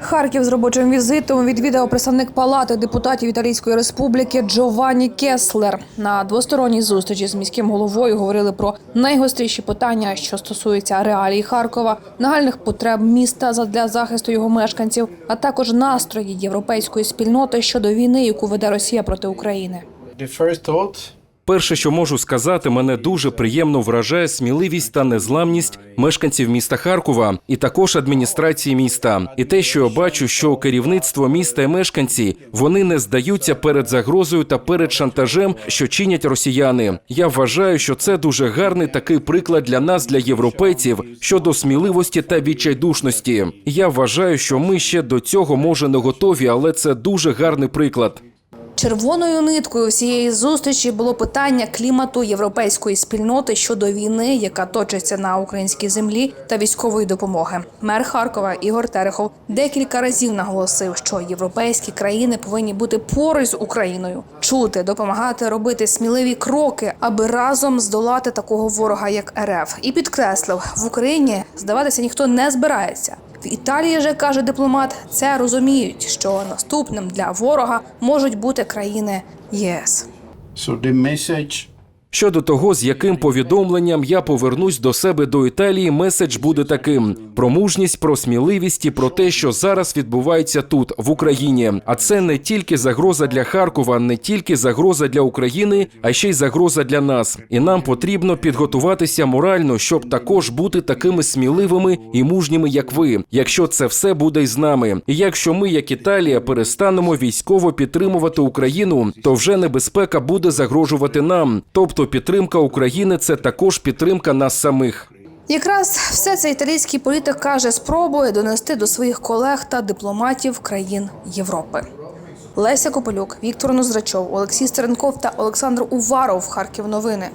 Харків з робочим візитом відвідав представник палати депутатів Італійської республіки Джованні Кеслер. На двосторонній зустрічі з міським головою говорили про найгостріші питання, що стосуються реалій Харкова, нагальних потреб міста задля захисту його мешканців, а також настрої європейської спільноти щодо війни, яку веде Росія проти України. The first thought Перше, що можу сказати, мене дуже приємно вражає сміливість та незламність мешканців міста Харкова і також адміністрації міста. І те, що я бачу, що керівництво міста і мешканці вони не здаються перед загрозою та перед шантажем, що чинять росіяни. Я вважаю, що це дуже гарний такий приклад для нас, для європейців, щодо сміливості та відчайдушності. Я вважаю, що ми ще до цього може не готові, але це дуже гарний приклад. Червоною ниткою всієї зустрічі було питання клімату європейської спільноти щодо війни, яка точиться на українській землі та військової допомоги. Мер Харкова Ігор Терехов декілька разів наголосив, що європейські країни повинні бути поруч з Україною, чути, допомагати робити сміливі кроки, аби разом здолати такого ворога, як РФ, і підкреслив, в Україні здаватися ніхто не збирається. В Італії же каже дипломат, це розуміють, що наступним для ворога можуть бути країни ЄС. so the message Щодо того, з яким повідомленням я повернусь до себе до Італії, меседж буде таким: про мужність, про сміливість і про те, що зараз відбувається тут, в Україні. А це не тільки загроза для Харкова, не тільки загроза для України, а ще й загроза для нас. І нам потрібно підготуватися морально, щоб також бути такими сміливими і мужніми, як ви, якщо це все буде із нами. І якщо ми, як Італія, перестанемо військово підтримувати Україну, то вже небезпека буде загрожувати нам. Тобто підтримка України це також підтримка нас самих. Якраз все це італійський політик каже, спробує донести до своїх колег та дипломатів країн Європи. Леся Копелюк, Віктор Нозрачов, Олексій Стеренков та Олександр Уваров. Харків. Новини.